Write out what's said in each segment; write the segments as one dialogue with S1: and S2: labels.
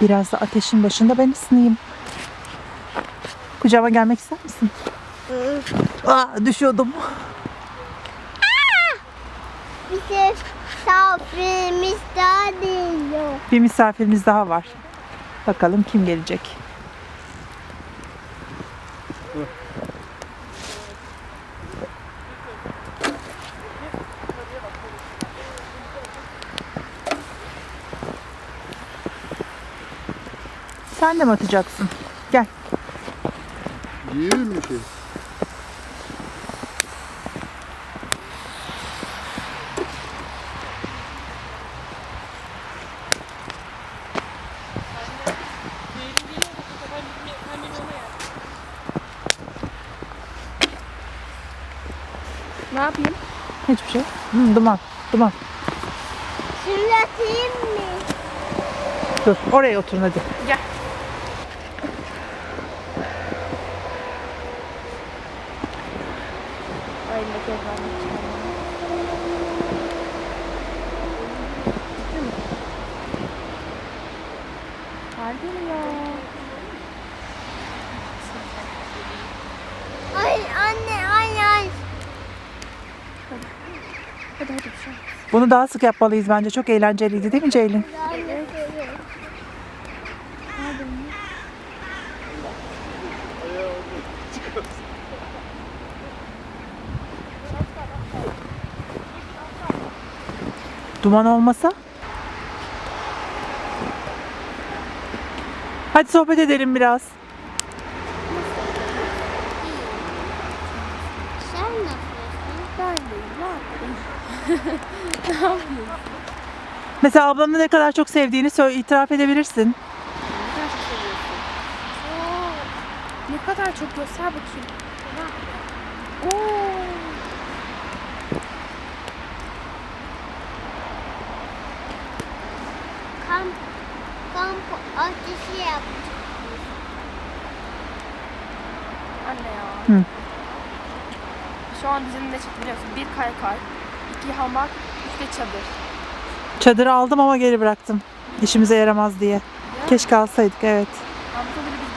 S1: Biraz da ateşin başında ben ısınayım. Kucağıma gelmek ister misin? Aa, düşüyordum.
S2: Misafirimiz daha geliyor.
S1: Bir misafirimiz daha var. Bakalım kim gelecek? Sen de mi atacaksın? Gel.
S3: Yiyelim mi şey?
S4: Ne yapayım?
S1: Hiçbir şey. Hı, duman. Duman.
S2: Şimdi atayım mı?
S1: Dur. Oraya oturun hadi.
S4: Gel. Ay ne kez Harbi mi ya?
S2: Ay anne ay ay.
S4: Hadi hadi bir şey.
S1: Bunu daha sık yapmalıyız bence. Çok eğlenceliydi değil mi Ceylin? Duman olmasa? Hadi sohbet edelim biraz.
S2: Sen nasılsın?
S4: Ben de ne yapayım?
S1: Mesela ablanı ne kadar çok sevdiğini söyle, itiraf edebilirsin.
S4: Ne kadar çok göster bakayım. Oo.
S2: Kamp, kamp ateşi yaptık.
S4: Anne ya.
S1: Hı.
S4: Şu an bizim ne çıktı biliyor musun? Bir kaykay, iki hamak, üç de çadır.
S1: Çadırı aldım ama geri bıraktım. İşimize yaramaz diye. Keşke alsaydık evet.
S4: Biz.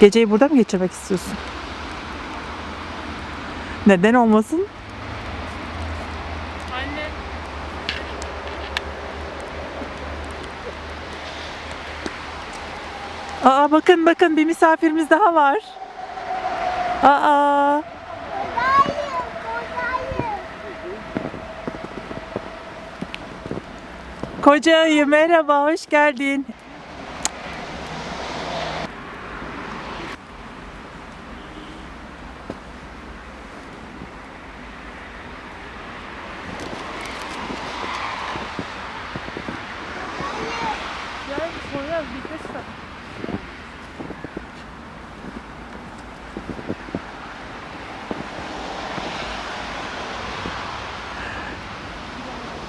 S1: Geceyi burada mı geçirmek istiyorsun? Neden olmasın?
S4: Anne.
S1: Aa bakın bakın bir misafirimiz daha var. Aa koca ayı merhaba hoş geldin.
S4: Gel Poyraz bitmesin.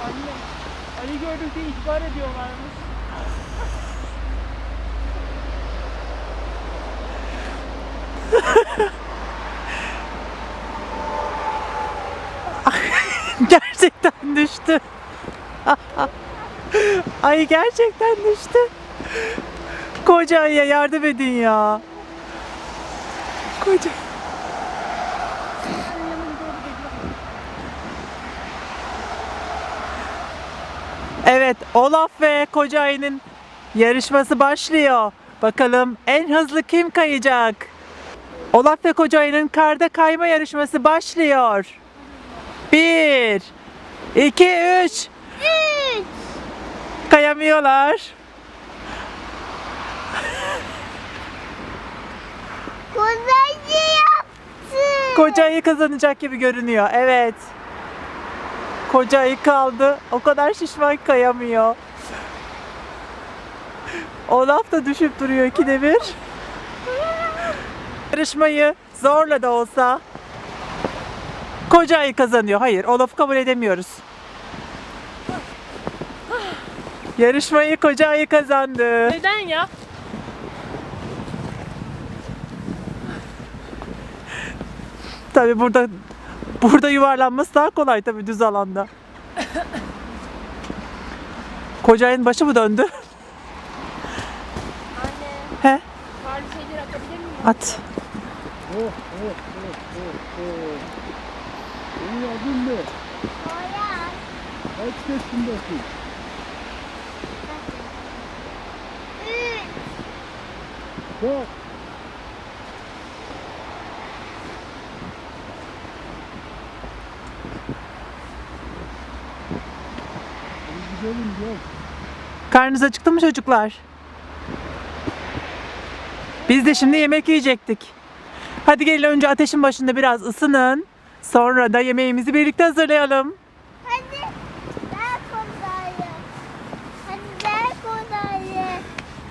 S4: Anne. Ali gördük diye ihbar ediyorlarmış.
S1: Gerçekten düştü. Ay gerçekten düştü. Koca ayıya yardım edin ya. Koca. Evet, Olaf ve Koca Ayı'nın yarışması başlıyor. Bakalım en hızlı kim kayacak? Olaf ve Koca Ayı'nın karda kayma yarışması başlıyor. Bir, iki, üç.
S2: Üç.
S1: Kayamıyorlar.
S2: Kolayı yaptı.
S1: Koca ayı kazanacak gibi görünüyor. Evet. Koca ayı kaldı. O kadar şişman kayamıyor. Olaf da düşüp duruyor ikide bir. Yarışmayı zorla da olsa koca ayı kazanıyor. Hayır, Olaf'ı kabul edemiyoruz. Yarışmayı koca ayı kazandı.
S4: Neden ya?
S1: Tabii burada burada yuvarlanması daha kolay tabii düz alanda. Koca ayının başı mı döndü?
S4: Anne,
S1: He?
S4: karlı şeyleri atabilir miyim?
S1: At.
S3: Oh oh oh oh oh. Senin adın ne? Kaç yaşındasın?
S2: Üç.
S3: Bak. Gidelim gel.
S1: Karnınız acıktı mı çocuklar? Biz de şimdi yemek yiyecektik. Hadi gelin önce ateşin başında biraz ısının. Sonra da yemeğimizi birlikte hazırlayalım.